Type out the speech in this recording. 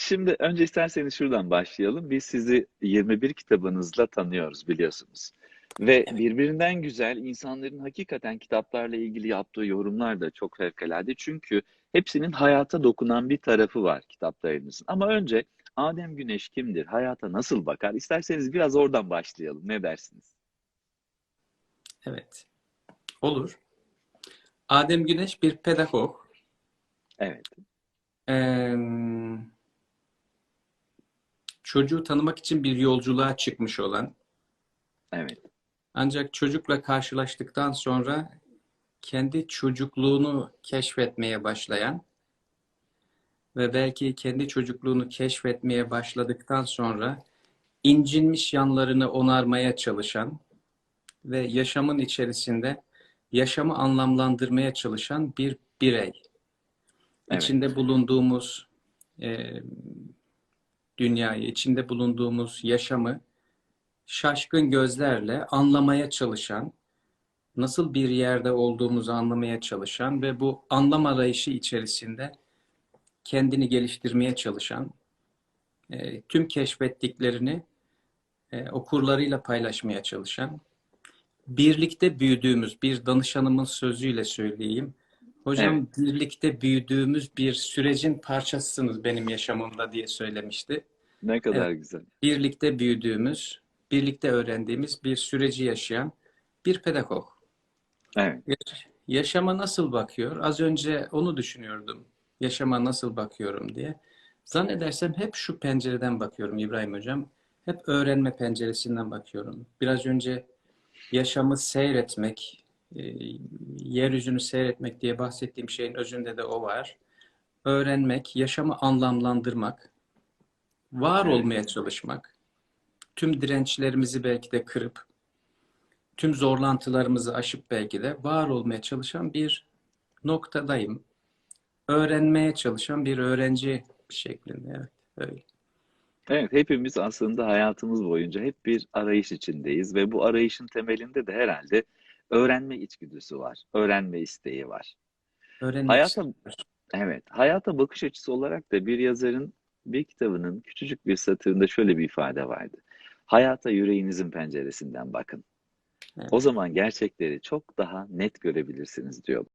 Şimdi önce isterseniz şuradan başlayalım. Biz sizi 21 kitabınızla tanıyoruz biliyorsunuz. Ve Evet. birbirinden güzel insanların hakikaten kitaplarla ilgili yaptığı yorumlar da çok fevkalade. Çünkü hepsinin hayata dokunan bir tarafı var kitaplarınızın. Ama önce Adem Güneş kimdir? Hayata nasıl bakar? İsterseniz biraz oradan başlayalım. Ne dersiniz? Evet. Olur. Adem Güneş bir pedagog. Evet. Ee, çocuğu tanımak için bir yolculuğa çıkmış olan, Evet. ancak çocukla karşılaştıktan sonra kendi çocukluğunu keşfetmeye başlayan ve belki kendi çocukluğunu keşfetmeye başladıktan sonra incinmiş yanlarını onarmaya çalışan ve yaşamın içerisinde yaşamı anlamlandırmaya çalışan bir birey. Evet. İçinde bulunduğumuz e, dünyayı, içinde bulunduğumuz yaşamı şaşkın gözlerle anlamaya çalışan, nasıl bir yerde olduğumuzu anlamaya çalışan ve bu anlam arayışı içerisinde kendini geliştirmeye çalışan, e, tüm keşfettiklerini e, okurlarıyla paylaşmaya çalışan, birlikte büyüdüğümüz bir danışanımın sözüyle söyleyeyim. Hocam birlikte büyüdüğümüz bir sürecin parçasısınız benim yaşamımda diye söylemişti. Ne kadar güzel. Birlikte büyüdüğümüz, birlikte öğrendiğimiz bir süreci yaşayan bir pedagog. Evet. Yaş- Yaşama nasıl bakıyor? Az önce onu düşünüyordum. Yaşama nasıl bakıyorum diye. Zannedersem hep şu pencereden bakıyorum İbrahim Hocam. Hep öğrenme penceresinden bakıyorum. Biraz önce yaşamı seyretmek, e, yeryüzünü seyretmek diye bahsettiğim şeyin özünde de o var. Öğrenmek, yaşamı anlamlandırmak, var Evet. olmaya çalışmak, tüm dirençlerimizi belki de kırıp, tüm zorlantılarımızı aşıp belki de var olmaya çalışan bir noktadayım. Öğrenmeye çalışan bir öğrenci şeklinde. Evet, öyle. Evet, hepimiz aslında hayatımız boyunca hep bir arayış içindeyiz ve bu arayışın temelinde de herhalde öğrenme içgüdüsü var, öğrenme isteği var. Öğrenmek Hayata, evet, hayata bakış açısı olarak da bir yazarın bir kitabının küçücük bir satırında şöyle bir ifade vardı. Hayata yüreğinizin penceresinden bakın. Evet. O zaman gerçekleri çok daha net görebilirsiniz diyor.